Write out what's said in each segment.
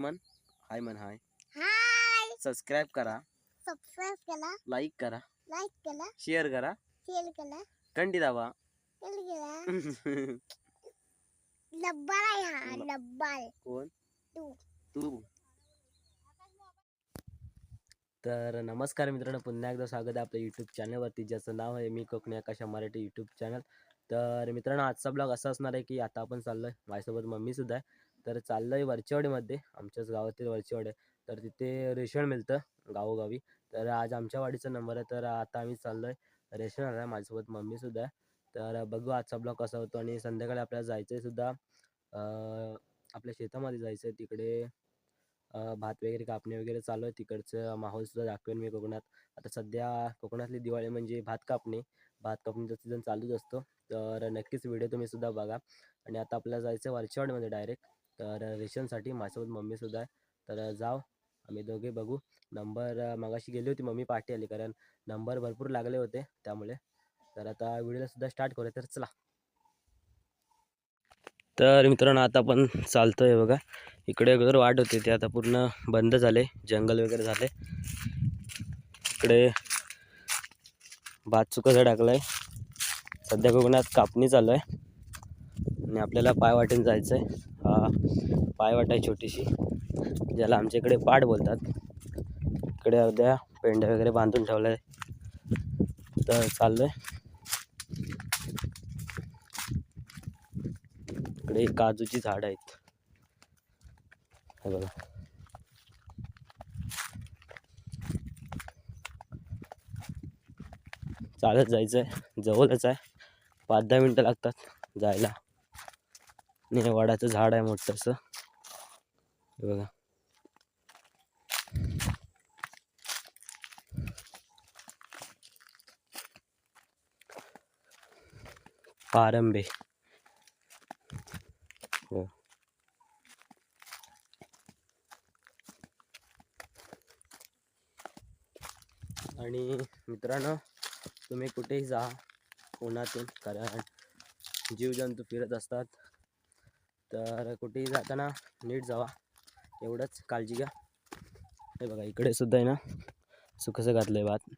मन? हाय मन हाय. हाय. सबस्क्राईब करा. सबस्क्राईब केला लाईक करा. लाईक केला शेअर करा. शेअर केला कंटी दाबा. शेअर केला डब्बा आहे हा डब्बा आहे कोण? तू. तू. तर नमस्कार मित्रांनो पुन्हा एकदा स्वागत आहे आपल्या यूट्यूब चॅनलवरती ज्याचं नाव आहे मी कोकणी आकाशा मराठी यूट्यूब चॅनल तर मित्रांनो आजचा ब्लॉग असा असणार आहे की आता आपण चाललो आहे माझ्यासोबत मम्मीसुद्धा आहे. तर चाललं आहे वरचेवाडीमध्ये. आमच्याच गावातील वरचेवाडी आहे. तर तिथे रेशन मिळतं गावोगावी. तर आज आमच्या वाडीचा नंबर आहे. तर आता आम्ही चाललो आहे रेशन आहे. माझ्यासोबत मम्मीसुद्धा आहे. तर बघू आजचा ब्लॉग कसा होतो आणि संध्याकाळी आपल्याला जायचं आहे सुद्धा आपल्या शेतामध्ये जायचं आहे तिकडे भात वगैरे कापणे वगैरे चालू आहे. तिकडचं माहोलसुद्धा दाखवेन मी कोकणात. आता सध्या कोकणातली दिवाळी म्हणजे भात कापणे. भात कापणीचा सीझन चालूच असतो. तर नक्कीच व्हिडिओ तुम्ही सुद्धा बघा. आणि आता आपल्याला जायचं आहे वरचेवाडीमध्ये डायरेक्ट. तर रेशनसाठी माझ्यासोबत मम्मीसुद्धा आहे. तर जाव आम्ही दोघे बघू. नंबर मगाशी गेली होती मम्मी पाठी आली कारण नंबर भरपूर लागले होते त्यामुळे. तर आता व्हिडिओला सुद्धा स्टार्ट करूया तर चला. तर मित्रांनो आता आपण चालतोय बघा. इकडे अगोदर वाट होते ते आता पूर्ण बंद झाले जंगल वगैरे झाले. इकडे भात चुकाचा टाकलाय. सध्या कोकणात कापणी चालू आहे. आणि आपल्याला पायवाटेन जायचं आहे पायवाट आहे छोटीशी ज्याला आमच्या इकडे पाट बोलतात. इकडे अर्ध्या पेंड्या वगैरे बांधून ठेवलं आहे तर चाललं आहे इकडे काजूची झाड आहेत. हे बघा. चालत जायचं आहे जवळच आहे. पाच दहा मिनटं लागतात जायला. आणि हे वडाचं झाड आहे मोठंसं. हे बघा. पारंबे. हो. आणि मित्रांनो तुम्ही कुठेही जा उन्हातून कारण जीवजंतू फिरत असतात. तर कुठेही जाताना नीट जावा. एवढंच काळजी घ्या. हे बघा इकडे सुद्धा आहे ना सुखसं घातलं आहे भात.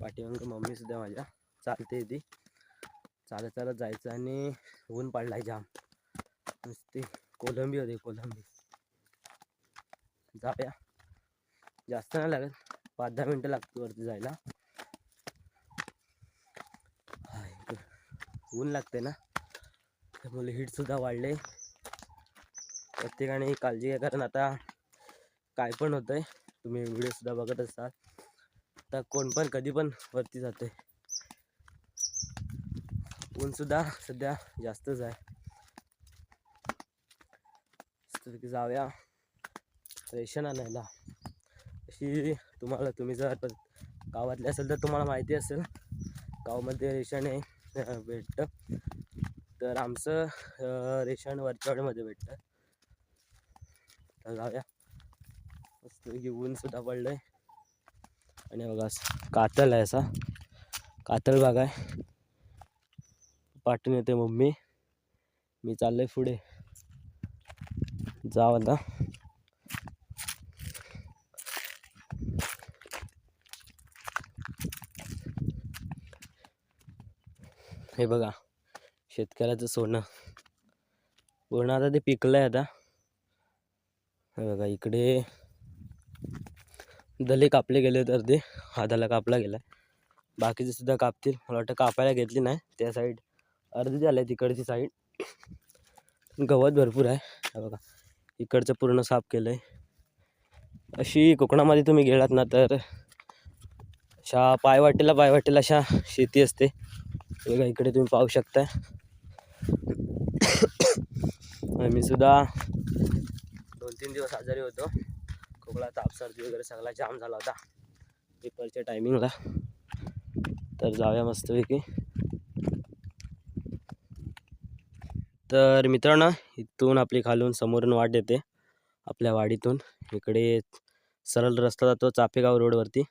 पाठीमागं मम्मी सुद्धा माझ्या. चालते ती. चालत चालत जायचं आणि ऊन पडलाय जाम. नुसती कोलंबी होते कोलंबी. जाऊया. जास्त नाही लागत. पाच दहा मिनटं लागते वरती जायला. ऊन लागते ना. त्यामुळे हीटसुद्धा वाढले. प्रत्येकाने काळजी घ्या कारण आता काय पण होतं आहे तुम्ही व्हिडिओसुद्धा बघत असाल आता कोण पण कधी पण वरती जाते ऊनसुद्धा सध्या जास्तच आहे. जाऊया रेशन आणायला. अशी तुम्हाला तुम्ही जर गावातले असेल तर तुम्हाला माहिती असेल. गावामध्ये रेशन आहे भेटतं. तर आमचं रेशन वरच्यावाडीमध्ये भेटतं तर जाऊया. मस्त ऊन सुद्धा आहे आणि बघा कातल आहे असा. कातळ बाग आहे पाठवून येते मम्मी. मी चाललोय पुढे. जाव आता. हे बघा. शेतकऱ्याचं सोनं. पूर्ण आता ते पिकलं आहे आता. हे बघा इकडे दले कापले गेले तर ते हाताला कापला गेला बाकीचे सुद्धा कापतील. मला वाटतं कापायला घेतली नाही. त्या साईड अर्धी झालं आहे तिकडची साईड गवत भरपूर आहे. बघा इकडचं पूर्ण साफ केलं आहे अशी कोकणामध्ये तुम्ही गेलात ना तर अशा पायवाटेला पायवाटेला अशा शेती असते. बघा इकडे तुम्ही पाहू शकता मी सुद्धा दोन तीन दिवस आजारी होतो. खोकला ताप सर्दी वगैरे सगळा जाम झाला होता. पेपरच्या टायमिंगला तर जाऊया मस्तपैकी. तर मित्रांनो इथून आपली खालून समोरून वाट येते. आपल्या वाडीतून. इकडे सरळ रस्ता जातो चापेगाव रोडवरती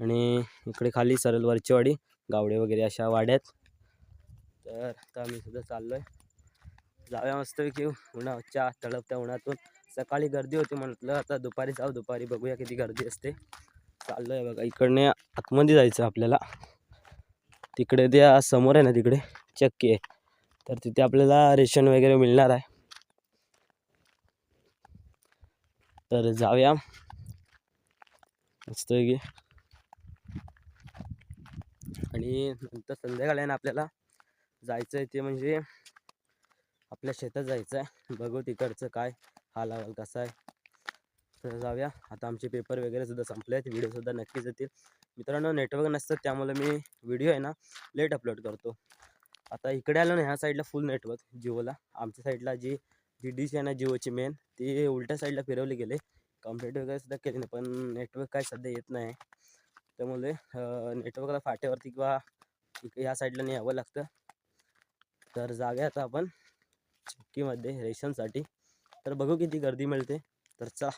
आणि इकडे खाली सरळ वरचीवाडी गावडे वगैरे अशा वाड्यात. तर आता मी सुद्धा चाललो आहे जाऊया मस्तपैकी उन्हाच्या तळपत्या उन्हातून. सकाळी गर्दी होती म्हटलं आता दुपारी जाऊ दुपारी बघूया किती गर्दी असते. चाललं आहे बघा इकडने आतमध्ये जायचं आपल्याला. तिकडे त्या समोर आहे ना तिकडे चक्की आहे. तर तिथे आपल्याला रेशन वगैरे मिळणार आहे. तर जाऊया. मस्त की आणि नंतर संध्याकाळी आहे ना आपल्याला जायचं आहे ते म्हणजे आपल्या शेतात जायचं आहे बघू तिकडचं काय हाल हवाल कसा आहे. तर जाऊया. आता आमचे पेपर वगैरे सुद्धा संपले आहेत. व्हिडिओसुद्धा नक्कीच येतील. मित्रांनो नेटवर्क नसतं त्यामुळे मी व्हिडिओ आहे ना लेट अपलोड करतो. आता इकडे आलो ना ह्या साईडला फुल नेटवर्क जिओला. आमच्या साईडला जी जी डिश आहे ना जिओची मेन ती उलट्या साईडला फिरवली गेले. कम्प्लेट वगैरे सुद्धा केली नाही पण नेटवर्क काय सध्या येत नाही. त्यामुळे नेटवर्कला फाट्यावरती किंवा ह्या साईडला नाही यावं लागतं. तर जाऊया आता आपण. चक्कीमध्ये रेशनसाठी तर बघू किती गर्दी मिळते. तर चला.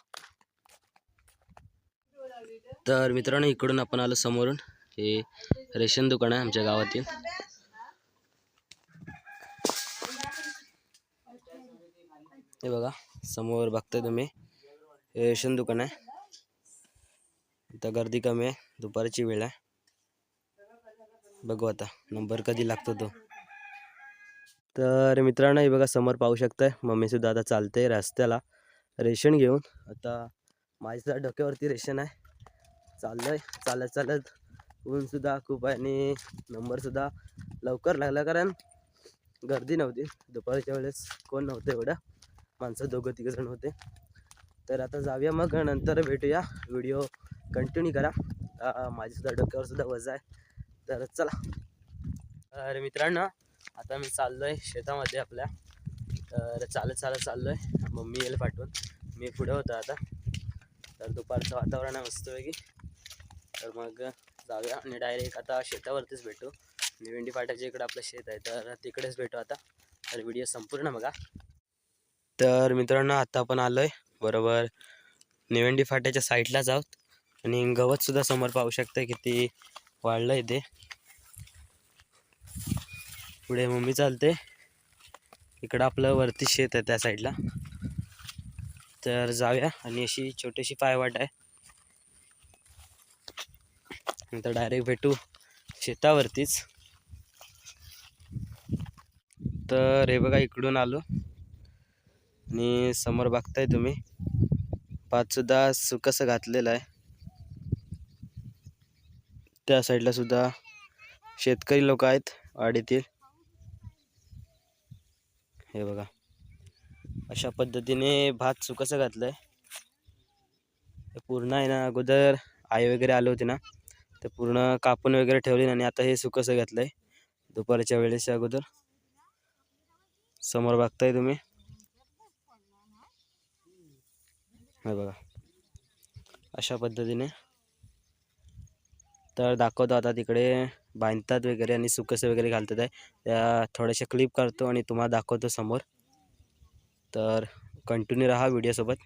तर मित्रांनो इकडून आपण आलो समोरून. हे रेशन दुकान आहे आमच्या गावातील. हे बघा समोर बघताय तुम्ही. हे रेशन दुकान आहे. आता गर्दी कमी आहे. दुपारची वेळ आहे. बघू आता नंबर कधी लागतो तो. तर मित्रांनो हे बघा समोर पाहू शकताय मम्मीसुद्धा आता चालते रस्त्याला. रेशन घेऊन आता माझ्या डोक्यावरती रेशन आहे. चाललंय चालत चालत. ऊनसुद्धा खूप आहे आणि नंबरसुद्धा लवकर लागला कारण गर्दी नव्हती. दुपारच्या वेळेस कोण नव्हतं एवढं. माणसं दोघं तिघं जण होते. तर आता जाऊया मग नंतर भेटूया. व्हिडिओ कंटिन्यू करा. माझ्यासुद्धा डोक्यावरसुद्धा वजा आहे. तर चला. अरे मित्रांनो आता मी चाललो आहे शेतामध्ये आपल्या. तर चालत चालत चाललो आहे मम्मी येईल पाठवून. मी पुढे होतो आता. तर दुपारचं वातावरण आहे मस्तपैकी तर मग जाऊया आणि डायरेक्ट आता शेतावरतीच भेटू. निवेंडी फाट्याच्या इकडं आपलं शेत आहे. तर तिकडेच भेटू आता. तर व्हिडिओ संपूर्ण बघा. तर मित्रांनो आता आपण आलो आहे बरोबर निवेंडी फाट्याच्या साईडलाच आहोत. आणि गवतसुद्धा समोर पाहू शकतं किती वाढलं आहे ते. पुढे मम्मी चालते. इकडं आपलं वरती शेत आहे त्या साईडला. तर जाऊया आणि अशी छोटीशी पायवाट आहे. नंतर डायरेक्ट भेटू शेतावरतीच. तर हे बघा इकडून आलो. आणि समोर बघताय तुम्ही. पाचसुद्धा सुकसं घातलेलं आहे. त्या साईडला सुद्धा शेतकरी लोक आहेत वाडीतील. हे बघा. अशा पद्धतीने भात सुकसं घातलं आहे पूर्ण आहे ना अगोदर आई वगैरे आले होते ना तर पूर्ण कापून वगैरे ठेवले आणि आता हे सुकसं घातलं आहे दुपारच्या वेळेच्या अगोदर. समोर बघताय तुम्ही. हे बघा. अशा पद्धतीने. तर दाखवतो आता तिकडे. बांधतात वगैरे आणि सुकसे वगैरे घालतात आहे. त्या थोड्याशा क्लिप करतो आणि तुम्हाला दाखवतो समोर. तर कंटिन्यू राहा व्हिडिओसोबत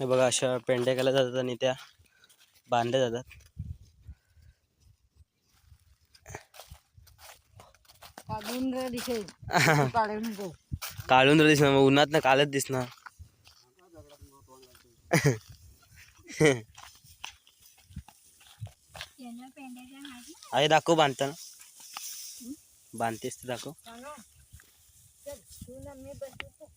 हे बघा अशा पेंड्या केल्या जातात आणि त्या बांधल्या जातात. काढून तर दिसणार मग उन्हात ना कालच दिसणार. आहे दाखव बांधताना. बांधतेस ते दाखव चल तू ना मी बनतो आहे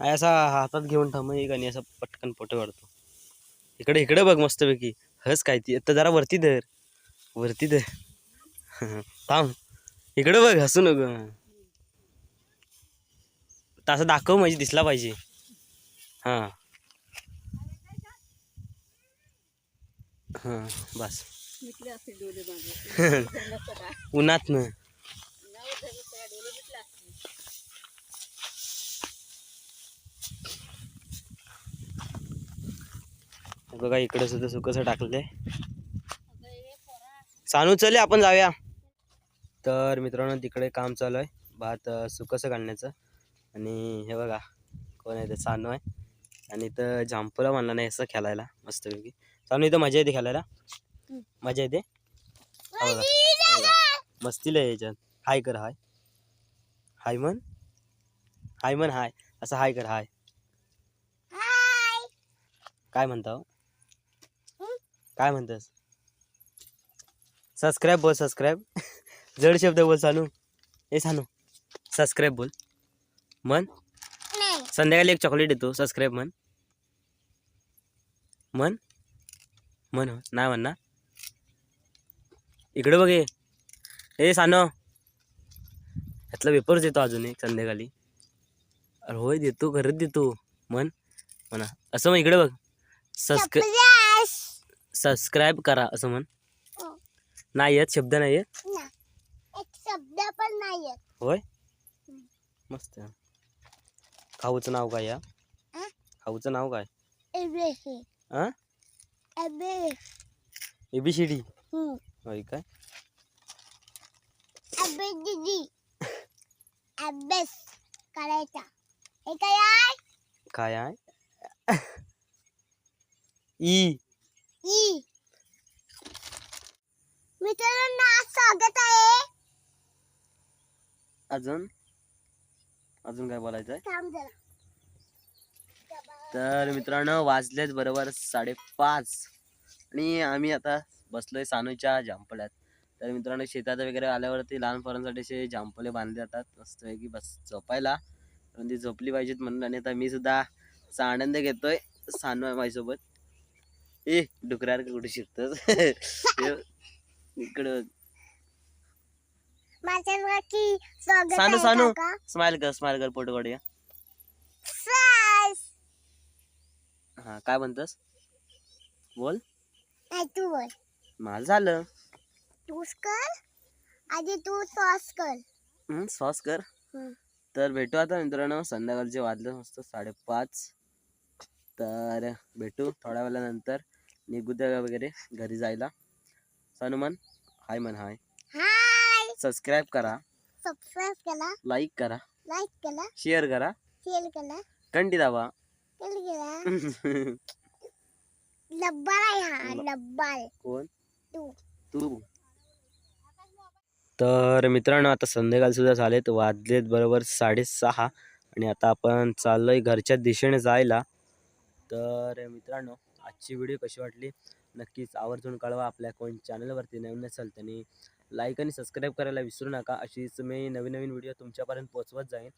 असा हातात घेऊन थांब एक आणि असा पटकन फोटो काढतो. इकडे इकडे बघ मस्तपैकी. हस काय ती? आता जरा वरती धर. वरती धर. थांब. इकडं बघ हसू नको. तसं दाखव म्हणजे दिसला पाहिजे. हां. हां बस. मिटले असते डोले माझे उन्हातनं डोले मिटले असते हे बघा इकडं सुद्धा सुकसं टाकलंय. सानू चले आपण जाऊया. तर मित्रांनो तिकडे काम चालू आहे. भात सुकसं काढण्याचं आणि हे बघा कोण आहे ते? सानू आहे. आणि इथं झांपुला म्हणला नाही असं खेळायला मस्तपैकी. सानू इथं मजा येते खेळायला? मजा येते. मस्तीला आहे याच्यात. हाय कर हाय. हाय म्हण. हाय म्हण हाय. असं हाय कर हाय. हाय. काय म्हणता हो? हं? काय म्हणतास? सबस्क्राईब बोल सबस्क्राईब जड शब्द बोल सानू. ए सानू. सबस्क्राईब बोल. म्हण. नाही. संध्याकाळी एक चॉकलेट देतो. सबस्क्राईब म्हण. म्हण. म्हण हो. नाही म्हण ना इकडे बघे ए सानो. ह्यातला पेपरच देतो अजून एक संध्याकाळी. अरे होय देतो खरंच देतो. म्हण. म्हणा. असं मग इकडे बघ. सबस्क्राईब सबस्क्राईब करा असं म्हण. हो. नाही येत शब्द नाही येत? एक शब्द पण नाही येत. होय? मस्त. खाऊचं नाव काय या? अं? खाऊचं नाव काय? एबीसी. आ? AB ABCD. हम्म. होय काय? एबीसीडी. अभ्यास करायचा. हे काय आहे? काय आहे? ई. ई. मित्रांनो आज स्वागत आहे. अजून? अजून काय बोलायचं आहे थांब जरा. तर मित्रांनो वाजलेत बरोबर साडेपाच. आणि आम्ही आता बसलोय सानूच्या जांपल्यात तर मित्रांनो शेतात वगैरे आल्यावरती लहान पोरांसाठी असे जांपले बांधले जातात. मस्त की बस झोपायला. पण ती झोपली पाहिजेत म्हणून आणि आता मी सुद्धा असा आनंद घेतोय सानू आहे माझ्यासोबत. ए डुकरार कुठे शिरतस? इकडं माझ्या स्वागत सानू, आहे सानू. काका. स्माइल कर स्माइल कर फोटो काढूया. हा काय म्हणतस? बोल. नाही तू बोल. माझं झालं. तूच कर. आधी तू सॉस कर. हं, सॉस कर. तर भेटू आता मित्रांनो संध्याकाळचे वाजले मस्त साडेपाच. तर भेटू थोड्या वेळानंतर. निघू द्या वगैरे घरी जायला. सनुमान हाय मन हाय. हाय. सबस्क्राईब करा. सबस्क्राईब केला लाईक करा. लाईक केला शेअर करा. शेअर आहे हा ल- लब्बार कोण? तू. तू. तर मित्रांनो आता संध्याकाळ सुद्धा झालेत. वाजलेत बरोबर साडेसहा. आणि आता आपण चाललोय घरच्या दिशेने जायला. तर मित्रांनो आजची व्हिडिओ कशी वाटली? नक्कीच आवर्जून कळवा आपल्या कोण चॅनलवरती नवीन नसेल त्यांनी लाईक आणि सबस्क्राईब करायला विसरू नका. अशीच मी नवीन नवीन व्हिडिओ तुमच्यापर्यंत पोचवत जाईन.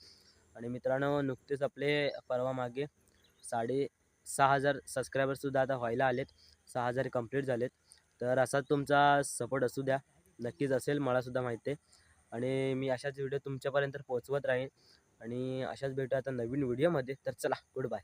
आणि मित्रांनो नुकतेच आपले परवा मागे साडे सहा हजार सबस्क्रायबरसुद्धा आता व्हायला आलेत. सहा हजार कंप्लीट झालेत. तर असाच तुमचा सपोर्ट असू द्या. नक्कीच असेल मलासुद्धा माहिती आहे. आणि मी अशाच व्हिडिओ तुमच्यापर्यंत पोचवत राहीन. आणि अशाच भेटू आता नवीन व्हिडिओमध्ये तर चला गुड बाय